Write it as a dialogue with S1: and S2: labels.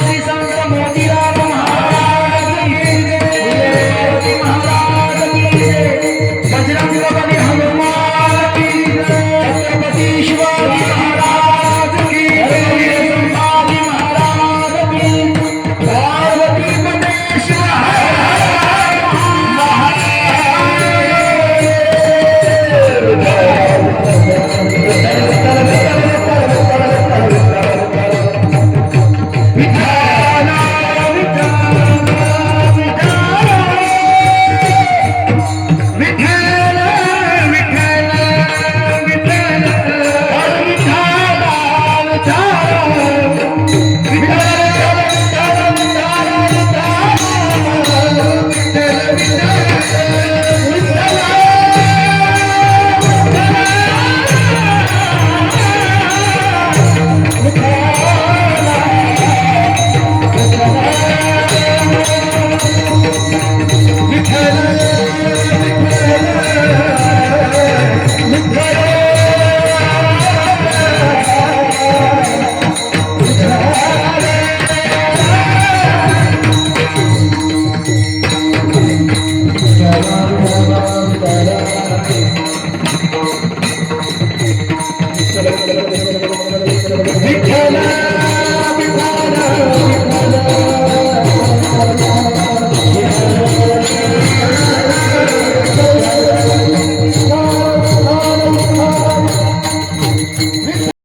S1: ಮೋದಿ ಸಂತ ಮೋದಿ विचार विचार Thank you.